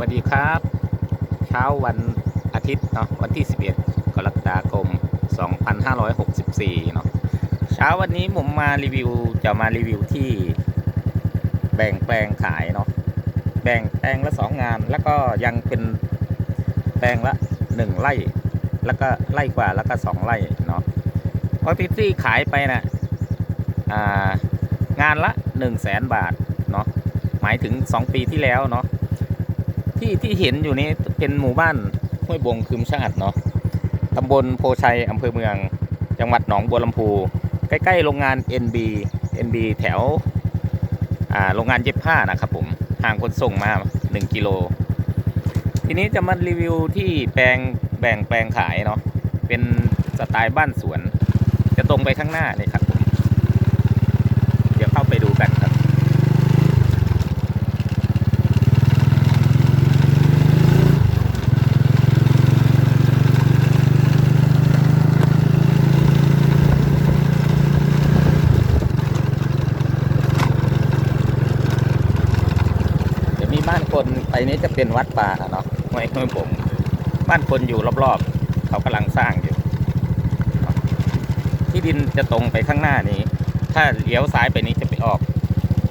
วัสดีครับ เช้าวันอาทิตย์เนาะวันที่ 11 กรกฎาคม 2564 เนาะเช้าวันนี้ผมมารีวิวจะมารีวิวที่ แบ่งแปลงขายเนาะแบ่งแปลงละสองงาน แล้วก็ยังเป็นแปลงละหนึ่งไร่ แล้วก็ไร่กว่าแล้วก็สองไร่เนาะเพราะที่ขายไปนะอ่างานละ1 0 0 0 0แสนบาทเนาะหมายถึง2ปีที่แล้วเนาะ ที่ที่เห็นอยู่นี้เป็นหมู่บ้านห้วยบงคืมชาติเนาะตำบลโพชัยอำเภอเมือง จังหวัดหนองบัวลำพู ใกล้ๆโรงงาน NB NB แถวอ่าโรงงานเย็บผ้านะครับผมห่างคนส่งมา 1 กิโล ทีนี้จะมารีวิวที่แปลงแบ่งแปลงขายเนาะเป็นสไตล์บ้านสวน จะตรงไปข้างหน้านี่ครับผม เดี๋ยวเข้าไปดูกันครับ จะมีบ้าน คนไปนี้จะเป็นวัดป่าเนาะไม่ไม่ผมบ้านคนอยู่รอบๆ เขากำลังสร้างอยู่ ที่ดินจะตรงไปข้างหน้านี้ ถ้าเลี้ยวซ้ายไปนี้จะไปออก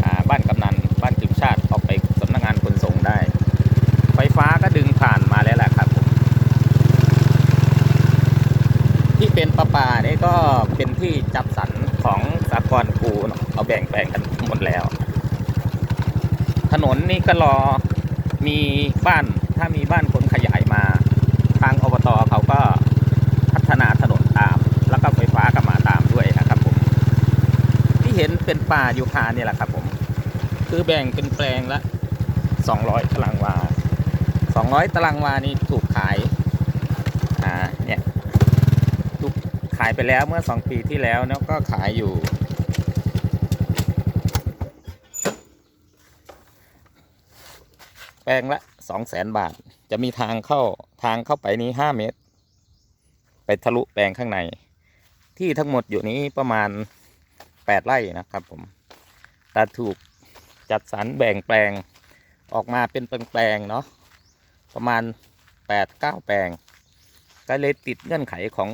อาบ้านกำนันบ้านกึมชาติออกไปสำนักงานขนส่งได้ ไฟฟ้าก็ดึงผ่านมาแล้วแหละครับที่เป็นประปานี่ก็เป็นที่จับสรรของสากลกูเนาะเอาแบ่งแปลงกันหมดแล้ว ถนนนี่ก็รอ มีบ้านถ้ามีบ้านคนขยายมา ทางอบตเขาก็พัฒนาถนนตาม แล้วก็ไฟฟ้าก็มาตามด้วยนะครับผมที่เห็นเป็นป่ายูคาเนี่ยแหละครับผม คือแบ่งเป็นแปลงละ 200 ตารางวา 200 ตารางวานี่ถูกขายอ่าเนี่ยถูกขายไปแล้วเมื่อ 2 ปีที่แล้วเนาะก็ขายอยู่ ปลงละ200,000บาท จะมีทางเข้าทางเข้าไปนี้5เมตร ไปทะลุแปลงข้างใน ที่ทั้งหมดอยู่นี้ประมาณ8ไร่นะครับผมแต่ถูกจัดสรรแบ่งแปลงออกมาเป็นแปลงเนาะประมาณ8-9แปลง ก็เลยติดเงื่อนไขของ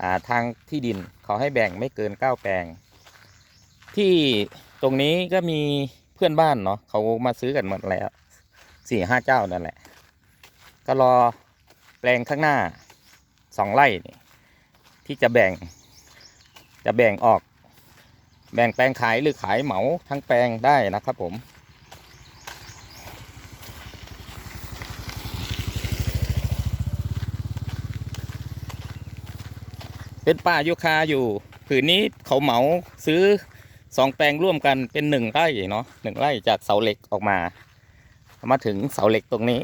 อาทางที่ดินเขาให้แบ่งไม่เกิน9แปลง ที่ตรงนี้ก็มีเพื่อนบ้านเนาะเขามาซื้อกันหมดแล้ว สี่ห้าเจ้านั่นแหละ ก็รอแปลงข้างหน้าสองไร่นี่ที่จะแบ่ง จะแบ่งออก แบ่งแปลงขายหรือขายเหมาทั้งแปลงได้นะครับผมเป็นป่าโยคาอยู่ผืนนี้เขาเหมาซื้อสองแปลงร่วมกันเป็นหนึ่งไร่เนาะหนึ่งไร่จากเสาเหล็กออกมา มาถึงเสาเหล็กตรงนี้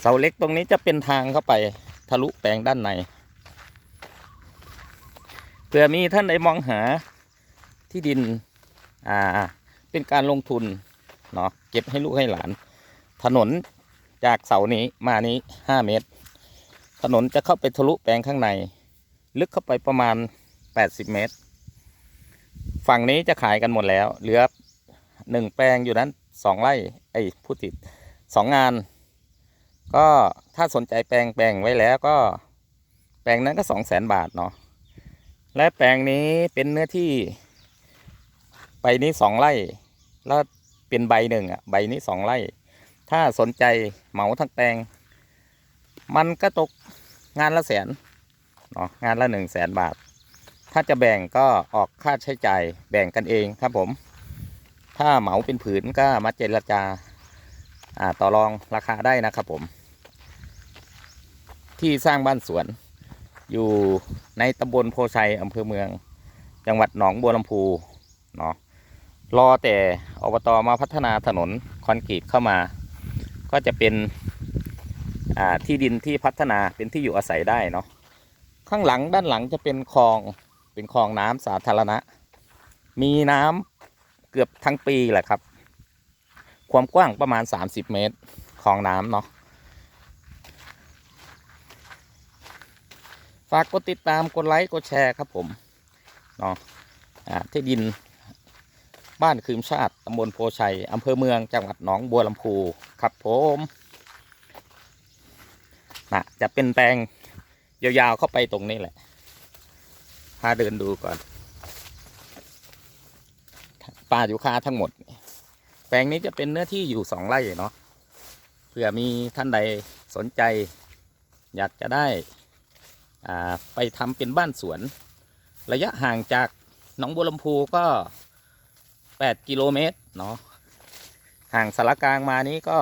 เสาเหล็กตรงนี้จะเป็นทางเข้าไปทะลุแปลงด้านในเผื่อมีท่านใดมองหาที่ดินอ่าเป็นการลงทุนเนาะเก็บให้ลูกให้หลาน ถนนจากเสานี้มานี้ห้าเมตร ถนนจะเข้าไปทะลุแปลงข้างใน ลึกเข้าไปประมาณแปดสิบเมตร ฝั่งนี้จะขายกันหมดแล้ว เหลือหนึ่งแปลงอยู่นั้น สองไร่ไอ้ผู้ติดสองงาน ก็ถ้าสนใจแปลงแปลงไว้แล้วก็ แปลงนั้นก็สองแสนบาทเนาะและแปลงนี้เป็นเนื้อที่ใบนี้สองไร่ แล้วเป็นใบหนึ่งอะใบนี้สองไร่ ถ้าสนใจเหมาทั้งแปลง มันก็ตกงานละแสนเนาะงานละหนึ่งแสนบาท ถ้าจะแบ่งก็ออกค่าใช้จ่ายแบ่งกันเองครับผม ถ้าเหมาเป็นผืนก็มาเจรจาอ่าต่อรองราคาได้นะครับผม ที่สร้างบ้านสวน อยู่ในตำบลโพชัยอำเภอเมือง จังหวัดหนองบัวลำพูเนาะรอแต่อบตมาพัฒนาถนนคอนกรีตเข้ามา ก็จะเป็นที่ดินที่พัฒนาเป็นที่อยู่อาศัยได้เนาะข้างหลังด้านหลังจะเป็นคลองเป็นคลองน้ำสาธารณะ มีน้ำ เกือบทั้งปีแหละครับ ความกว้างประมาณ 30 เมตรคลองน้ำเนาะฝากกดติดตามกดไลค์กดแชร์ครับผมเนาะที่ดินบ้านคืมชาติตำบลโพชัยอำเภอเมืองจังหวัดหนองบัวลำพูครับผมนะจะเป็นแปลงยาวๆเข้าไปตรงนี้แหละพาเดินดูก่อน ป่ายูคาทั้งหมด แปลงนี้จะเป็นเนื้อที่อยู่สองไร่เนาะเผื่อมีท่านใดสนใจ อยากจะได้อ่าไปทำเป็นบ้านสวน ระยะห่างจากหนองบัวลำพูก็ 8 กิโลเมตรเนาะห่างสารกลางมานี้ก็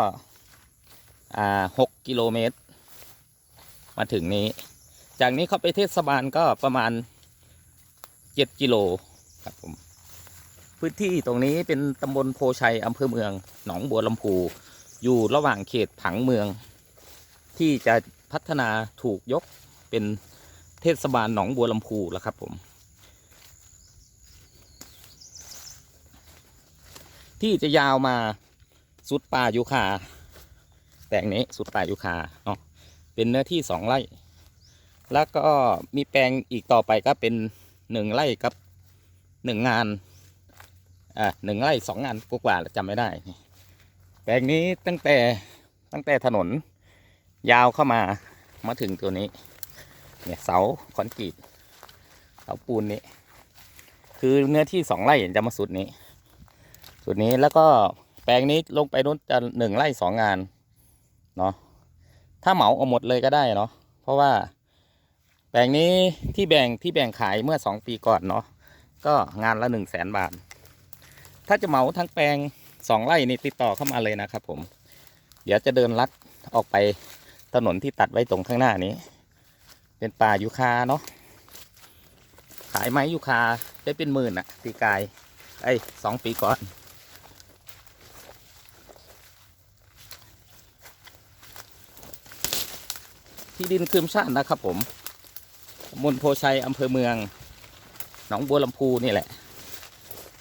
อ่า6กิโลเมตร มาถึงนี้ จากนี้เข้าไปเทศบาลก็ประมาณ 7 กิโลครับผม พื้นที่ตรงนี้เป็นตำบลโพชัยอำเภอเมือง หนองบัวลำพูอยู่ระหว่างเขตผังเมือง ที่จะพัฒนาถูกยกเป็นเทศบาลหนองบัวลำพูแล้วครับผม ที่จะยาวมาสุดป่ายูคาแปลงนี้สุดป่ายูคาเนาะเป็นเนื้อที่สองไร่ แล้วก็มีแปลงอีกต่อไปก็เป็นหนึ่งไร่กับหนึ่งงาน อ่าหนึ่งไร่สองงานกว่าๆจำไม่ได้ แปลงนี้ตั้งแต่ตั้งแต่ถนนยาวเข้ามามาถึงตัวนี้ เนี่ยเสาคอนกรีตเสาปูนนี้ คือเนื้อที่สองไร่จะมาสุดนี้ สุดนี้แล้วก็แปลงนี้ลงไปนู้นจะหนึ่งไร่สองงานเนาะถ้าเหมาเอาหมดเลยก็ได้เนาะเพราะว่าแปลงนี้ที่แบ่งที่แบ่งขายเมื่อสองปีก่อนเนาะก็งานละหนึ่งแสนบาท ถ้าจะเหมาทั้งแปลงสองไร่นี่ติดต่อเข้ามาเลยนะครับ ผม เดี๋ยวจะเดินลัดออกไปถนนที่ตัดไว้ตรงข้างหน้านี้ เป็นป่ายูคาเนาะขายไม้ยูคาได้เป็นหมื่นอะปีกาย ไอ้สองปีก่อน ที่ดินคืมชาตินะครับผมตำบลโพชัยอำเภอเมือง หนองบัวลำพูนี่แหละ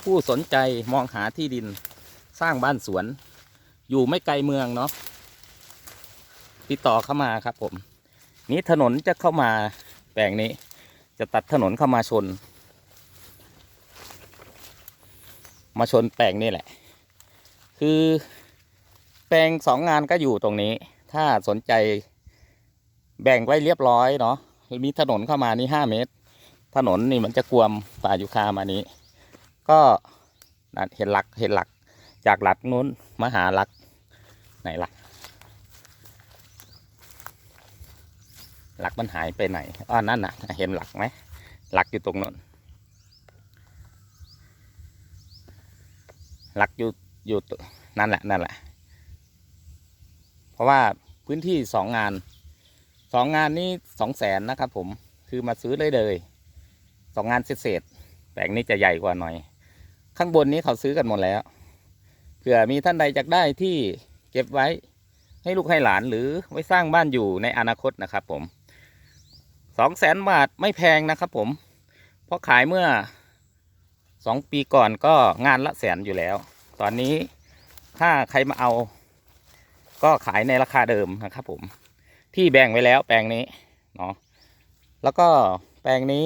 ผู้สนใจมองหาที่ดินสร้างบ้านสวน อยู่ไม่ไกลเมืองเนาะติดต่อเข้ามาครับผม นี้ถนนจะเข้ามาแปลงนี้ จะตัดถนนเข้ามาชน มาชนแปลงนี่แหละ คือแปลงสองงานก็อยู่ตรงนี้ ถ้าสนใจแบ่งไว้เรียบร้อยเนาะมีถนนเข้ามานี่ห้าเมตร ถนนนี่มันจะกวมป่ายุคามานี้ ก็เห็นหลักเห็นหลัก จากหลักนู้นมาหาหลักไหนหลักหลักมันหายไปไหนอ้อนั่นน่ะ เห็นหลักไหมหลักอยู่ตรงนั้นหลักอยู่อยู่นั่นแหละนั่นแหละ เพราะว่าพื้นที่สองงานสองงานนี้สองแสนนะครับผมคือมาซื้อเลยเลยสองงานเศษแปลงนี้จะใหญ่กว่าหน่อย ข้างบนนี้เขาซื้อกันหมดแล้วเผื่อมีท่านใดอยากได้ที่เก็บไว้ให้ลูกให้หลานหรือไว้สร้างบ้านอยู่ในอนาคตนะครับผมสองแสนบาทไม่แพงนะครับผม เพราะขายเมื่อสองปีก่อนก็งานละแสนอยู่แล้ว ตอนนี้ถ้าใครมาเอา ก็ขายในราคาเดิมนะครับผม ที่แบ่งไว้แล้วแปลงนี้เนาะแล้วก็แปลงนี้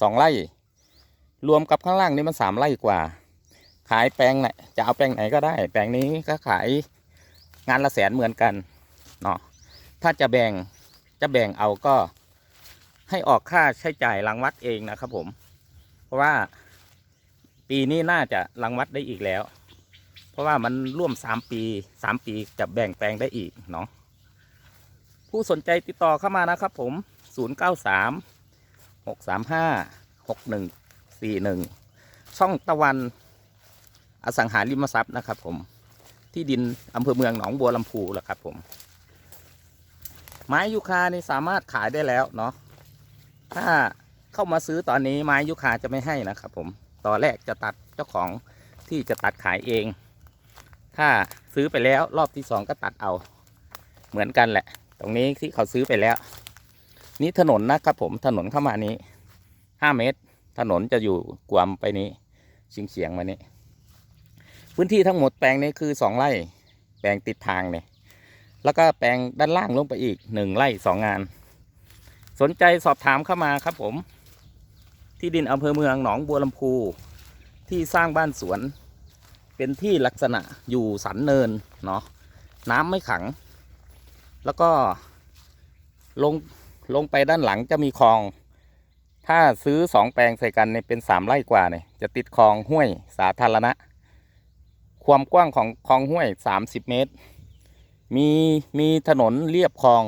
สองไร่ รวมกับข้างล่างนี่มันสามไร่กว่า ขายแปลงไหนจะเอาแปลงไหนก็ได้ แปลงนี้ก็ขายงานละแสนเหมือนกันเนาะถ้าจะแบ่งจะแบ่งเอาก็ ให้ออกค่าใช้จ่ายรังวัดเองนะครับผม เพราะว่าปีนี้น่าจะรังวัดได้อีกแล้ว เพราะว่ามันร่วมสามปีสามปีจะแบ่งแปลงได้อีกเนาะผู้สนใจติดต่อเข้ามานะครับผมศูนย์เก้าสามหกสามห้าหกหนึ่งสี่หนึ่งช่องตะวัน อสังหาริมทรัพย์นะครับผมที่ดินอำเภอเมืองหนองบัวลำพูแหละครับผม ไม้ยูคานี่สามารถขายได้แล้วเนาะถ้าเข้ามาซื้อตอนนี้ไม้ยูคาจะไม่ให้นะครับผมตอนแรกจะตัดเจ้าของที่จะตัดขายเอง ถ้าซื้อไปแล้วรอบที่สองก็ตัดเอาเหมือนกันแหละ ตรงนี้ที่เขาซื้อไปแล้ว นี่ถนนนะครับผมถนนเข้ามานี้ห้าเมตร ถนนจะอยู่กวมไปนี้เฉียงเฉียงมานี้ พื้นที่ทั้งหมดแปลงนี้คือสองไร่ แปลงติดทางเนี่ยแล้วก็แปลงด้านล่างลงไปอีกหนึ่งไร่สองงาน สนใจสอบถามเข้ามาครับผม ที่ดินอำเภอเมืองหนองบัวลำพู ที่สร้างบ้านสวน เป็นที่ลักษณะอยู่สันเนินเนาะน้ำไม่ขัง แล้วก็ลงลงไปด้านหลังจะมีคลอง ถ้าซื้อสองแปลงใส่กันเนี่ยเป็นสามไร่กว่าเนี่ยจะติดคลองห้วยสาธารณะ ความกว้างของคลองห้วยสามสิบเมตร มีมีถนนเรียบคลอง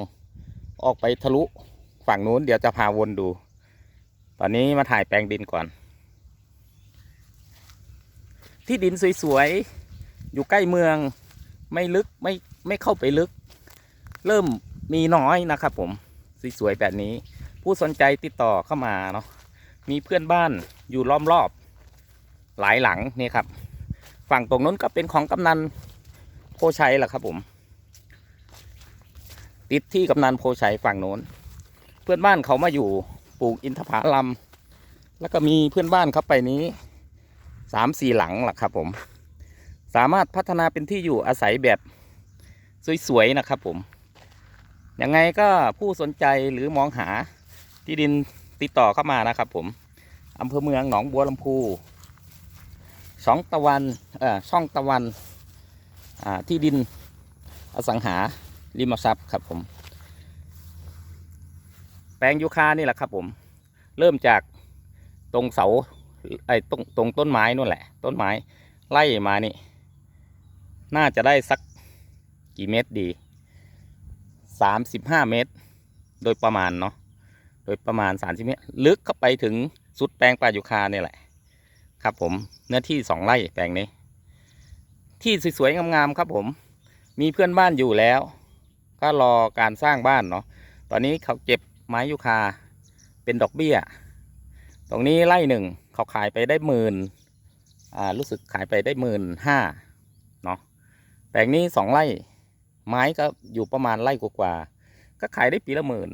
ออกไปทะลุฝั่งนู้นเดี๋ยวจะพาวนดู ตอนนี้มาถ่ายแปลงดินก่อน ที่ดินสวยๆ อยู่ใกล้เมืองไม่ลึกไม่ไม่เข้าไปลึก เริ่มมีน้อยนะครับผมสวยๆแบบนี้ ผู้สนใจติดต่อเข้ามาเนาะมีเพื่อนบ้านอยู่ล้อมรอบ หลายหลังนี่ครับ ฝั่งตรงนู้นก็เป็นของกำนันโพชัยแหละครับผม ติดที่กำนันโพชัยฝั่งโน้น เพื่อนบ้านเขามาอยู่ปลูกอินทผลัมแล้วก็มีเพื่อนบ้านเขาไปนี้สามสี่หลังแหละครับผม สามารถพัฒนาเป็นที่อยู่อาศัยแบบสวยๆนะครับผม ยังไงก็ผู้สนใจหรือมองหาที่ดินติดต่อเข้ามานะครับผมอำเภอเมืองหนองบัวลำพู ช่องตะวันช่องตะวันที่ดินอสังหาริมทรัพย์ครับผม แปลงยูคานี่แหละครับผม เริ่มจากตรงเสาไอ้ตรงตรงต้นไม้นู่นแหละ ต้นไม้ไล่มานี่ น่าจะได้สักกี่เมตรดีสามสิบห้าเมตร โดยประมาณเนาะโดยประมาณสามสิบเมตร ลึกเข้าไปถึงสุดแปลงปลายูคาเนี่ยแหละ ครับผมเนื้อที่สองไร่แปลงนี้ ที่สวยๆงามๆครับผม มีเพื่อนบ้านอยู่แล้ว ก็รอการสร้างบ้านเนาะตอนนี้เขาเก็บไม้ยูคาเป็นดอกเบี้ย ตรงนี้ไร่หนึ่งเขาขายไปได้หมื่นอ่ารู้สึกขายไปได้หมื่นห้าเนาะแปลงนี้สองไร่ ไม้ก็อยู่ประมาณไร่กว่าๆก็ขายได้ปีละหมื่น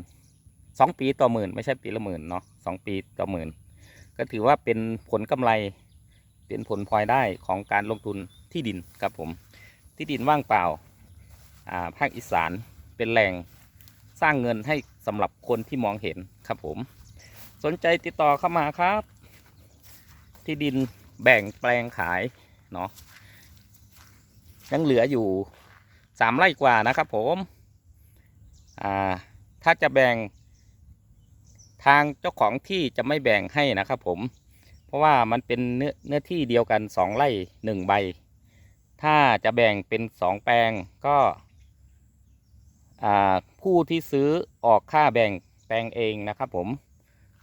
สองปีต่อหมื่นไม่ใช่ปีละหมื่นเนาะสองปีต่อหมื่น ก็ถือว่าเป็นผลกำไร เป็นผลพลอยได้ของการลงทุนที่ดินครับผม ที่ดินว่างเปล่าอ่าภาคอีสานเป็นแหล่งสร้างเงินให้สำหรับคนที่มองเห็นครับผม สนใจติดต่อเข้ามาครับ ที่ดินแบ่งแปลงขายเนาะยังเหลืออยู่สามไร่กว่านะครับผม อ่า ถ้าจะแบ่ง ทางเจ้าของที่จะไม่แบ่งให้นะครับผม เพราะว่ามันเป็นเนื้อเนื้อที่เดียวกันสองไร่หนึ่งใบ ถ้าจะแบ่งเป็นสองแปลงก็ผู้ที่ซื้อออกค่าแบ่งแปลงเองนะครับผม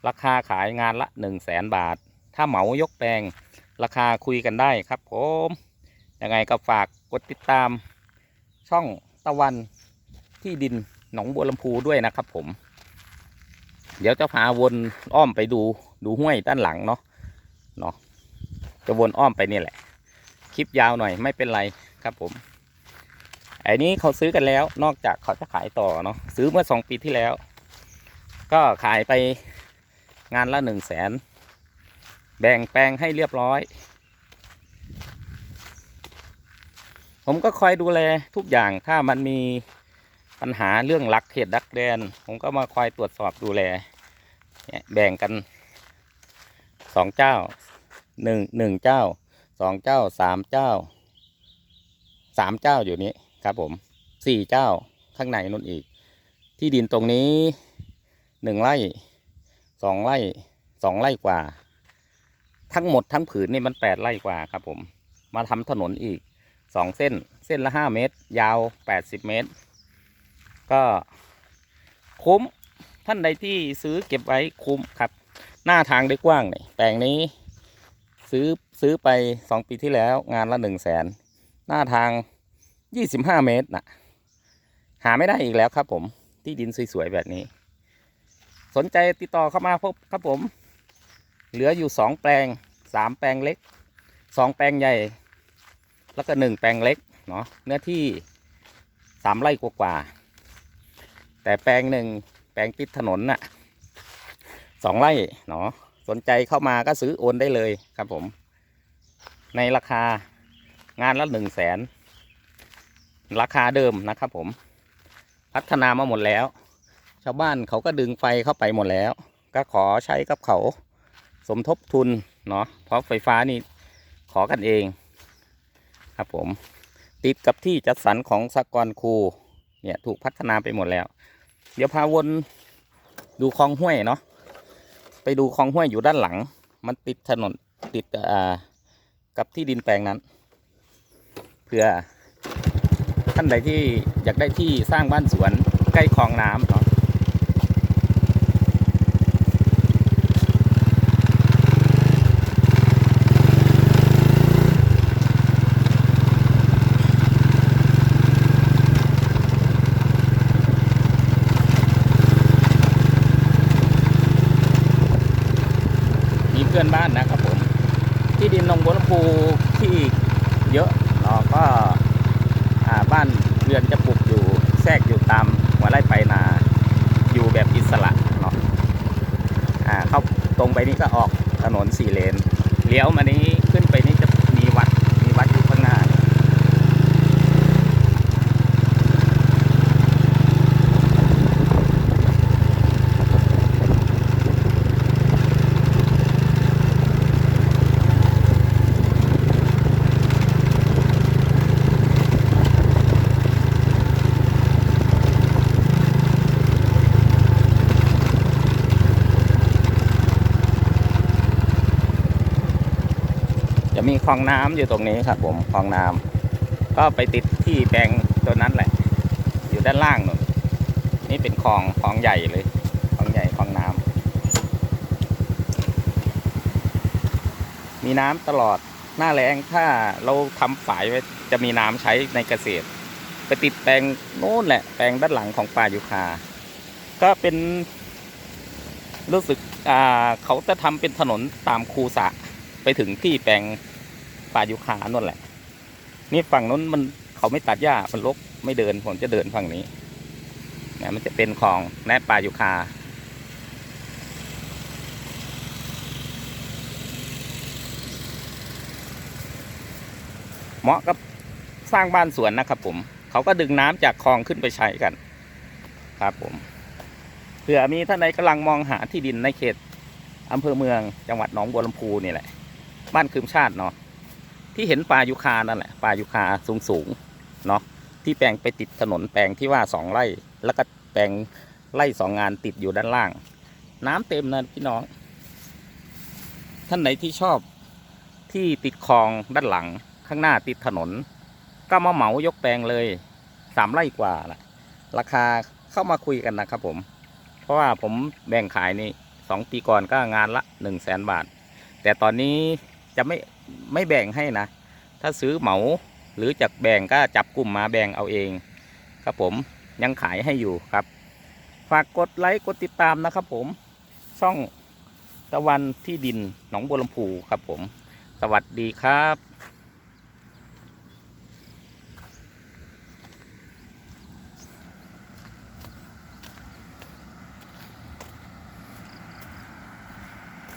ราคาขายงานละ 1 0 0 0 0แสนบาท ถ้าเหมายกแปลงราคาคุยกันได้ครับผมยังไงก็ฝากกดติดตามช่องตะวันที่ดินหนองบัวลำพูด้วยนะครับผม เดี๋ยวจะพาวนอ้อมไปดูดูห้วยด้านหลังเนาะเนาะจะวนอ้อมไปนี่แหละ คลิปยาวหน่อยไม่เป็นไรครับผมไอ้นี้เขาซื้อกันแล้ว นอกจากเขาจะขายต่อเนาะซื้อเมื่อสองปีที่แล้ว ก็ขายไปงานละหนึ่งแสนแบ่งแปลงให้เรียบร้อย ผมก็คอยดูแลทุกอย่างถ้ามันมีปัญหาเรื่องลักเขตดักแดน ผมก็มาคอยตรวจสอบดูแล แบ่งกันสองเจ้าหนึ่งหนึ่งเจ้าสองเจ้าสามเจ้าสามเจ้าอยู่นี้ครับผมสี่เจ้าข้างในนู่นอีก ที่ดินตรงนี้หนึ่งไร่สองไร่สองไร่กว่า ทั้งหมดทั้งผืนนี่มันแปดไร่กว่าครับผมมาทำถนนอีกสองเส้น เส้นละห้าเมตร ยาวแปดสิบเมตร ก็คุ้ม ท่านใดที่ซื้อเก็บไว้คุ้มครับ หน้าทางได้กว้างเนี่ยแปลงนี้ ซื้อซื้อไปสองปีที่แล้วงานละหนึ่งแสนหน้าทางยี่สิบห้าเมตรนะหาไม่ได้อีกแล้วครับผมที่ดินสวยๆแบบนี้ สนใจติดต่อเข้ามาพบครับผม เหลืออยู่สองแปลงสามแปลงเล็กสองแปลงใหญ่ แล้วก็หนึ่งแปลงเล็กเนาะเนื้อที่สามไร่กว่าๆแต่แปลงหนึ่ง แปลงติดถนนน่ะสองไร่เนาะสนใจเข้ามาก็ซื้อโอนได้เลยครับผม ในราคางานละหนึ่งแสนราคาเดิมนะครับผม พัฒนามาหมดแล้ว ชาวบ้านเขาก็ดึงไฟเข้าไปหมดแล้ว ก็ขอใช้กับเขาสมทบทุนเนาะเพราะไฟฟ้านี่ขอกันเอง ครับผม ติดกับที่จัดสรรของสากรครูเนี่ยถูกพัฒนาไปหมดแล้ว เดี๋ยวพาวนดูคลองห้วยเนาะไปดูคลองห้วยอยู่ด้านหลัง มันติดถนนติดอ่ากับที่ดินแปลงนั้นเพื่อท่านใดที่อยากได้ที่สร้างบ้านสวนใกล้คลองน้ำเนาะ อนบ้านนะครับผมที่ดินหนองบัวลำพูที่เยอะเนาะก็บ้านเรือนจะปลูกอยู่แทรกอยู่ตามหัวไร่ไปนาอยู่แบบอิสระเนาะเข้าตรงไปนี้ก็ออกถนนสี่เลนเลี้ยวมานี้ขึ้นไปนี้จะมีวัดมีวัดอยู่ข้างหน้า จะมีค ลองน้ำอยู่ตรงนี้ครับผมคลองน้ำก็ไปติดที่แปลงตัวนั้นแหละ อยู่ด้านล่างนู่นนี่เป็นคลองคลองใหญ่เลยคลองใหญ่คลองน้ำมีน้ำตลอดหน้าแรงถ้าเราทำฝายไว้จะมีน้ำใช้ในเกษตร ไปติดแปลงโน้นแหละ แปลงด้านหลังของป่ายุคา ก็เป็นรู้สึกอ่าเขาจะทำเป็นถนนตามคูสะไปถึงที่แปลง ป่ายุคานั่นแหละ นี่ฝั่งนู้นมันเขาไม่ตัดหญ้ามันรกไม่เดินผมจะเดินฝั่งนี้เนี่ยมันจะเป็นของแนป่ายุคาเหมาะกับสร้างบ้านสวนนะครับผมเขาก็ดึงน้ำจากคลองขึ้นไปใช้กันครับผมเผื่อมีท่านใดกำลังมองหาที่ดินในเขตอำเภอเมืองจังหวัดหนองบัวลำพูนี่แหละ บ้านคืมชาติเนาะ ที่เห็นป่ายุคานั่นแหละป่ายุคาสูงสูงเนาะที่แปลงไปติดถนนแปลงที่ว่าสองไร่ แล้วก็แปลงไร่สองงานติดอยู่ด้านล่าง น้ำเต็มนะพี่น้อง ท่านไหนที่ชอบที่ติดคลองด้านหลังข้างหน้าติดถนน ก็มาเหมายกแปลงเลยสามไร่กว่าละราคาเข้ามาคุยกันนะครับผม เพราะว่าผมแบ่งขายนี่สองปีก่อนก็งานละหนึ่งแสนบาท แต่ตอนนี้จะไม่ไม่แบ่งให้นะ ถ้าซื้อเหมาหรือจะแบ่งก็จับกลุ่มมาแบ่งเอาเอง ครับผมยังขายให้อยู่ครับ ฝากกดไลค์กดติดตามนะครับผมช่องตะวันที่ดินหนองบัวลำพูครับผม สวัสดีครับ